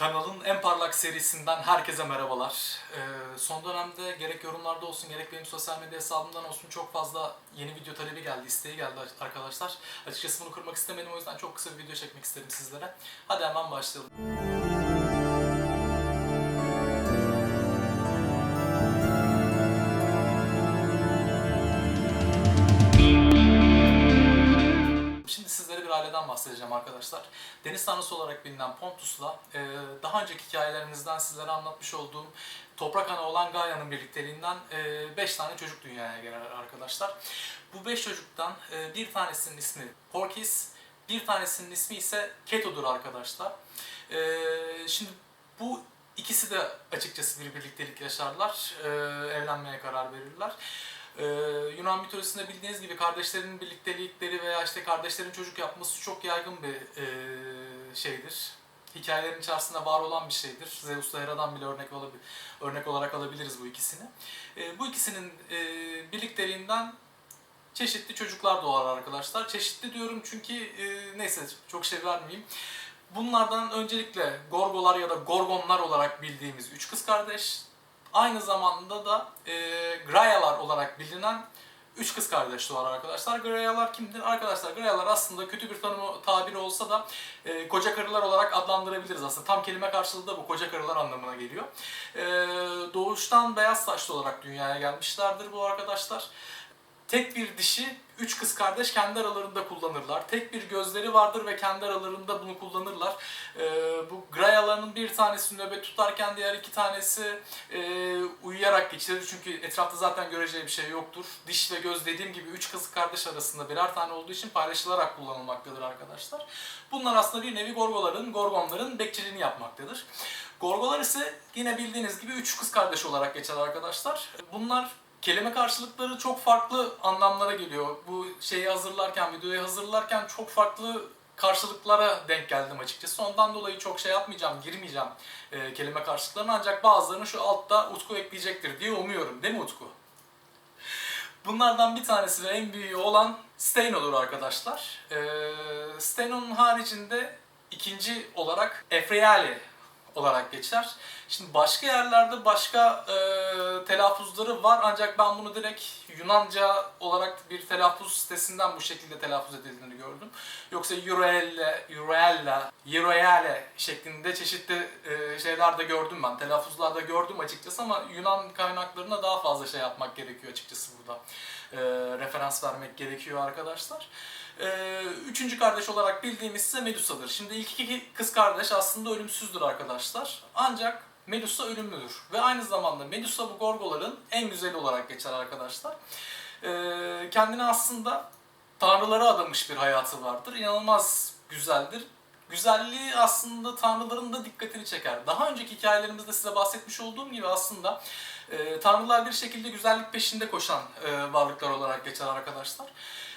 Kanalın en parlak serisinden herkese merhabalar. Ee, son dönemde gerek yorumlarda olsun gerek benim sosyal medya hesabımdan olsun çok fazla yeni video talebi geldi, isteği geldi arkadaşlar. Açıkçası bunu kırmak istemedim o yüzden çok kısa bir video çekmek istedim sizlere. Hadi hemen başlayalım. Bahsedeceğim arkadaşlar. Deniz tanrısı olarak bilinen Pontus'la e, daha önceki hikayelerimizden sizlere anlatmış olduğum toprak ana olan Gaia'nın birlikteliğinden 5 tane çocuk dünyaya gelir arkadaşlar. Bu 5 çocuktan e, bir tanesinin ismi Porkis, bir tanesinin ismi ise Keto'dur arkadaşlar. E, şimdi bu ikisi de açıkçası bir birliktelik yaşarlar, e, evlenmeye karar verirler. Ee, Yunan mitolojisinde bildiğiniz gibi kardeşlerin birliktelikleri veya işte kardeşlerin çocuk yapması çok yaygın bir e, şeydir. Hikayelerin içerisinde var olan bir şeydir. Zeus'la Hera'dan bile örnek, olabil, örnek olarak alabiliriz bu ikisini. E, bu ikisinin e, birlikteliğinden çeşitli çocuklar doğar arkadaşlar. Çeşitli diyorum çünkü e, neyse çok şey vermeyeyim. Bunlardan öncelikle Gorgolar ya da Gorgonlar olarak bildiğimiz üç kız kardeş, Aynı zamanda da e, Grayalar olarak bilinen üç kız kardeş arkadaşlar. Grayalar kimdir? Arkadaşlar Grayalar aslında kötü bir tanımı tabiri olsa da e, koca karılar olarak adlandırabiliriz aslında. Tam kelime karşılığı da bu koca karılar anlamına geliyor. E, doğuştan beyaz saçlı olarak dünyaya gelmişlerdir bu arkadaşlar. Tek bir dişi, üç kız kardeş kendi aralarında kullanırlar. Tek bir gözleri vardır ve kendi aralarında bunu kullanırlar. Ee, bu Grayaların bir tanesi nöbet tutarken diğer iki tanesi e, uyuyarak geçirir. Çünkü etrafta zaten göreceği bir şey yoktur. Diş ve göz dediğim gibi üç kız kardeş arasında birer tane olduğu için paylaşılarak kullanılmaktadır arkadaşlar. Bunlar aslında bir nevi Gorgoların, Gorgonların bekçiliğini yapmaktadır. Gorgolar ise yine bildiğiniz gibi üç kız kardeş olarak geçer arkadaşlar. Bunlar kelime karşılıkları çok farklı anlamlara geliyor. Bu şeyi hazırlarken, videoyu hazırlarken çok farklı karşılıklara denk geldim açıkçası. Ondan dolayı çok şey yapmayacağım, girmeyeceğim e, kelime karşılıklarına. Ancak bazılarını şu altta Utku ekleyecektir diye umuyorum. Değil mi Utku? Bunlardan bir tanesi ve en büyüğü olan Steino'dur arkadaşlar. E, Steino'nun haricinde ikinci olarak Efreali olarak geçer. Şimdi başka yerlerde başka e, telaffuzları var ancak ben bunu direkt Yunanca olarak bir telaffuz sitesinden bu şekilde telaffuz edildiğini gördüm. Yoksa Euroelle, Euroella, Euroelle şeklinde çeşitli e, şeyler de gördüm ben. Telaffuzlarda gördüm açıkçası ama Yunan kaynaklarına daha fazla şey yapmak gerekiyor açıkçası burada. E, referans vermek gerekiyor arkadaşlar. Ee, üçüncü kardeş olarak bildiğimiz ise Medusa'dır. Şimdi ilk iki kız kardeş aslında ölümsüzdür arkadaşlar. Ancak Medusa ölümlüdür. Ve aynı zamanda Medusa bu Gorgoların en güzeli olarak geçer arkadaşlar. Ee, kendine aslında tanrılara adamış bir hayatı vardır. İnanılmaz güzeldir. Güzelliği aslında tanrıların da dikkatini çeker. Daha önceki hikayelerimizde size bahsetmiş olduğum gibi aslında e, tanrılar bir şekilde güzellik peşinde koşan e, varlıklar olarak geçer arkadaşlar.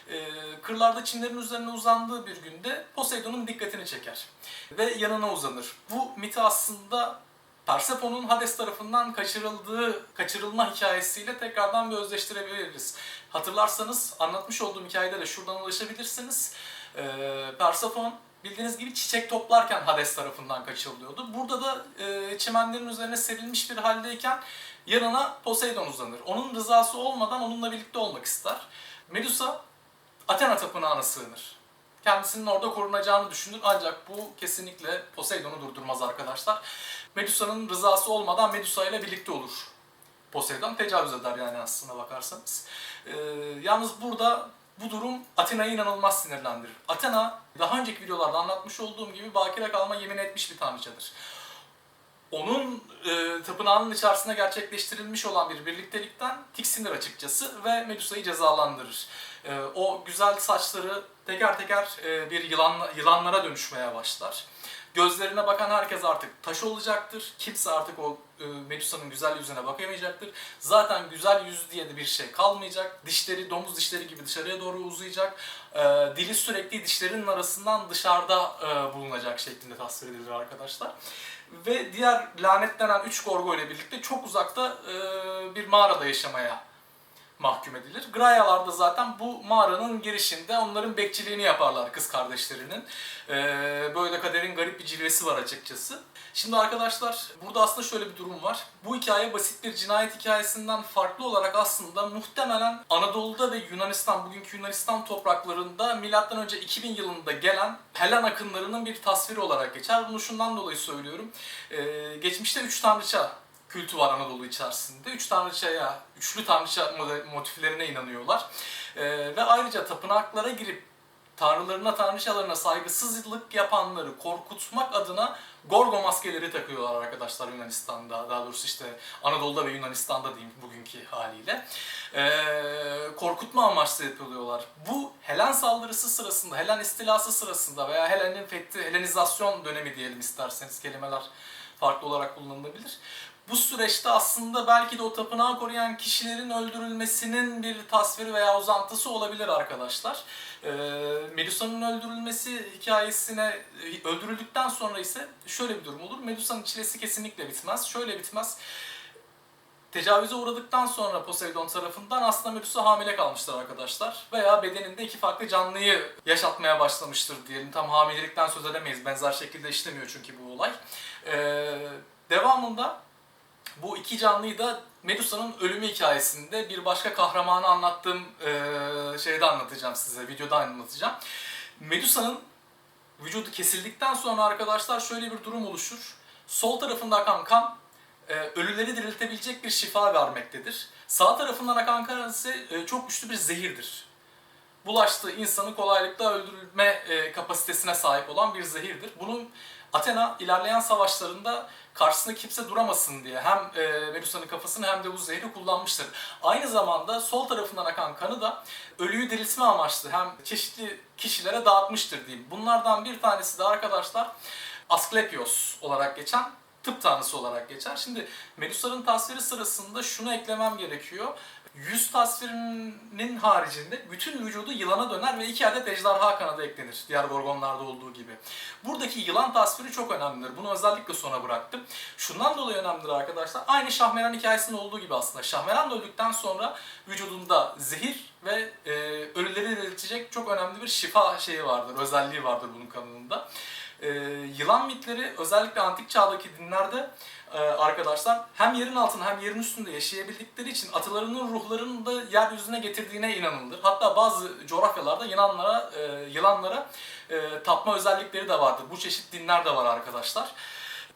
E, kırlarda çimlerin üzerine uzandığı bir günde Poseidon'un dikkatini çeker ve yanına uzanır. Bu miti aslında Persephone'un Hades tarafından kaçırıldığı, kaçırılma hikayesiyle tekrardan bir özleştirebiliriz. Hatırlarsanız anlatmış olduğum hikayede de şuradan ulaşabilirsiniz. Ee, Persephone bildiğiniz gibi çiçek toplarken Hades tarafından kaçırılıyordu. Burada da e, çimenlerin üzerine serilmiş bir haldeyken yanına Poseidon uzanır. Onun rızası olmadan onunla birlikte olmak ister. Medusa Athena tapınağına sığınır. Kendisinin orada korunacağını düşünür ancak bu kesinlikle Poseidon'u durdurmaz arkadaşlar. Medusa'nın rızası olmadan Medusa ile birlikte olur. Poseidon tecavüz eder yani aslına bakarsanız. Ee, yalnız burada bu durum Athena'yı inanılmaz sinirlendirir. Athena daha önceki videolarda anlatmış olduğum gibi bakire kalma yemin etmiş bir tanrıçadır. Onun e, tapınağının içerisinde gerçekleştirilmiş olan bir birliktelikten tiksinir açıkçası ve Medusa'yı cezalandırır. E, o güzel saçları teker teker e, bir yılan, yılanlara dönüşmeye başlar. Gözlerine bakan herkes artık taş olacaktır. Kimse artık o e, Medusa'nın güzel yüzüne bakamayacaktır. Zaten güzel yüz diye de bir şey kalmayacak. Dişleri domuz dişleri gibi dışarıya doğru uzayacak. E, dili sürekli dişlerinin arasından dışarıda e, bulunacak şeklinde tasvir edilir arkadaşlar. Ve diğer lanetlenen üç gorgo ile birlikte çok uzakta e, bir mağarada yaşamaya mahkum edilir. Grayalar da zaten bu mağaranın girişinde onların bekçiliğini yaparlar kız kardeşlerinin. Ee, böyle kaderin garip bir cilvesi var açıkçası. Şimdi arkadaşlar burada aslında şöyle bir durum var. Bu hikaye basit bir cinayet hikayesinden farklı olarak aslında muhtemelen Anadolu'da ve Yunanistan, bugünkü Yunanistan topraklarında milattan önce 2000 yılında gelen Helen akınlarının bir tasviri olarak geçer. Bunu şundan dolayı söylüyorum. Ee, geçmişte üç tanrıça kültü var Anadolu içerisinde. Üç tanrıçaya, üçlü tanrıça motiflerine inanıyorlar. Ee, ve ayrıca tapınaklara girip tanrılarına, tanrıçalarına saygısızlık yapanları korkutmak adına Gorgo maskeleri takıyorlar arkadaşlar Yunanistan'da. Daha doğrusu işte Anadolu'da ve Yunanistan'da diyeyim bugünkü haliyle. Ee, korkutma amaçlı yapılıyorlar. Bu Helen saldırısı sırasında, Helen istilası sırasında veya Helen'in fethi, Helenizasyon dönemi diyelim isterseniz kelimeler farklı olarak kullanılabilir. Bu süreçte aslında belki de o tapınağı koruyan kişilerin öldürülmesinin bir tasviri veya uzantısı olabilir arkadaşlar. Ee, Medusa'nın öldürülmesi hikayesine e, öldürüldükten sonra ise şöyle bir durum olur. Medusa'nın çilesi kesinlikle bitmez. Şöyle bitmez. Tecavüze uğradıktan sonra Poseidon tarafından aslında Medusa hamile kalmıştır arkadaşlar. Veya bedeninde iki farklı canlıyı yaşatmaya başlamıştır diyelim. Tam hamilelikten söz edemeyiz. Benzer şekilde işlemiyor çünkü bu olay. Ee, devamında bu iki canlıyı da Medusa'nın ölümü hikayesinde bir başka kahramanı anlattığım eee, şeyde anlatacağım size, videoda anlatacağım. Medusa'nın vücudu kesildikten sonra arkadaşlar şöyle bir durum oluşur. Sol tarafında akan kan e, ölüleri diriltebilecek bir şifa vermektedir. Sağ tarafından akan kan ise e, çok güçlü bir zehirdir. Bulaştığı insanı kolaylıkla öldürme e, kapasitesine sahip olan bir zehirdir. Bunun Athena ilerleyen savaşlarında karşısında kimse duramasın diye hem e, Medusa'nın kafasını hem de bu zehri kullanmıştır. Aynı zamanda sol tarafından akan kanı da ölüyü diriltme amaçlı hem çeşitli kişilere dağıtmıştır diyeyim. Bunlardan bir tanesi de arkadaşlar Asklepios olarak geçen tıp tanrısı olarak geçer. Şimdi Medusa'nın tasviri sırasında şunu eklemem gerekiyor. Yüz tasvirinin haricinde bütün vücudu yılana döner ve iki adet ejderha kanadı eklenir. Diğer gorgonlarda olduğu gibi. Buradaki yılan tasviri çok önemlidir. Bunu özellikle sona bıraktım. Şundan dolayı önemlidir arkadaşlar. Aynı Şahmeran hikayesinde olduğu gibi aslında. Şahmeran da öldükten sonra vücudunda zehir ve e, ölüleri diriltecek çok önemli bir şifa şeyi vardır. Özelliği vardır bunun kanununda. E, yılan mitleri özellikle antik çağdaki dinlerde e, arkadaşlar hem yerin altında hem yerin üstünde yaşayabildikleri için atalarının ruhlarını da yeryüzüne getirdiğine inanılır. Hatta bazı coğrafyalarda Yunanlara, e, yılanlara e, tapma özellikleri de vardır. Bu çeşit dinler de var arkadaşlar.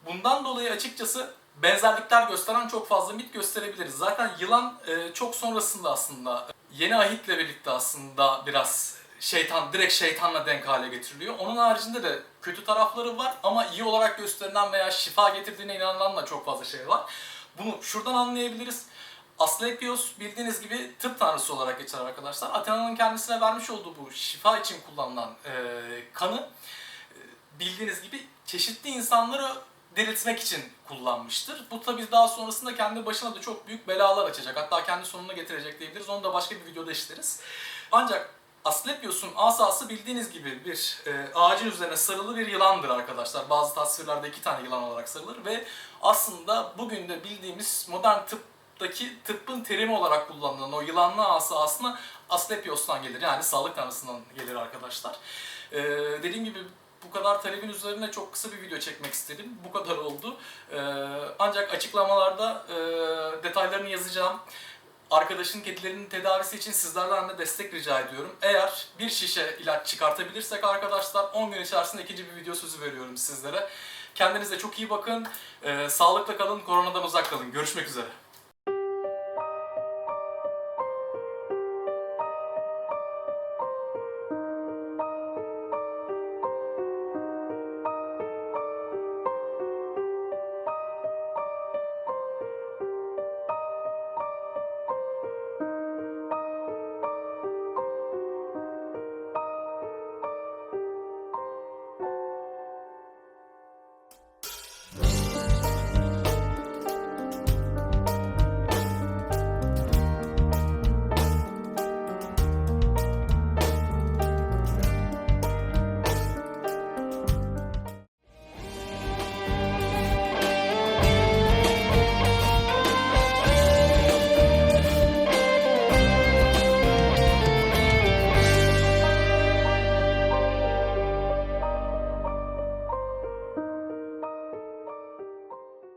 Bundan dolayı açıkçası benzerlikler gösteren çok fazla mit gösterebiliriz. Zaten yılan e, çok sonrasında aslında yeni ahitle birlikte aslında biraz şeytan, direkt şeytanla denk hale getiriliyor. Onun haricinde de kötü tarafları var ama iyi olarak gösterilen veya şifa getirdiğine inanılan da çok fazla şey var. Bunu şuradan anlayabiliriz. Asklepios bildiğiniz gibi tıp tanrısı olarak geçer arkadaşlar. Athena'nın kendisine vermiş olduğu bu şifa için kullanılan e, kanı e, bildiğiniz gibi çeşitli insanları diriltmek için kullanmıştır. Bu tabii daha sonrasında kendi başına da çok büyük belalar açacak. Hatta kendi sonuna getirecek diyebiliriz. Onu da başka bir videoda işleriz. Ancak Asklepios'un asası bildiğiniz gibi bir e, ağacın üzerine sarılı bir yılandır arkadaşlar. Bazı tasvirlerde iki tane yılan olarak sarılır ve aslında bugün de bildiğimiz modern tıptaki tıbbın terimi olarak kullanılan o yılanlı asa aslında Asklepios'tan gelir. Yani sağlık tanrısından gelir arkadaşlar. E, dediğim gibi bu kadar talebin üzerine çok kısa bir video çekmek istedim. Bu kadar oldu. E, ancak açıklamalarda e, detaylarını yazacağım. Arkadaşın kedilerinin tedavisi için sizlerden de destek rica ediyorum. Eğer bir şişe ilaç çıkartabilirsek arkadaşlar 10 gün içerisinde ikinci bir video sözü veriyorum sizlere. Kendinize çok iyi bakın. Ee, sağlıkla kalın, koronadan uzak kalın. Görüşmek üzere.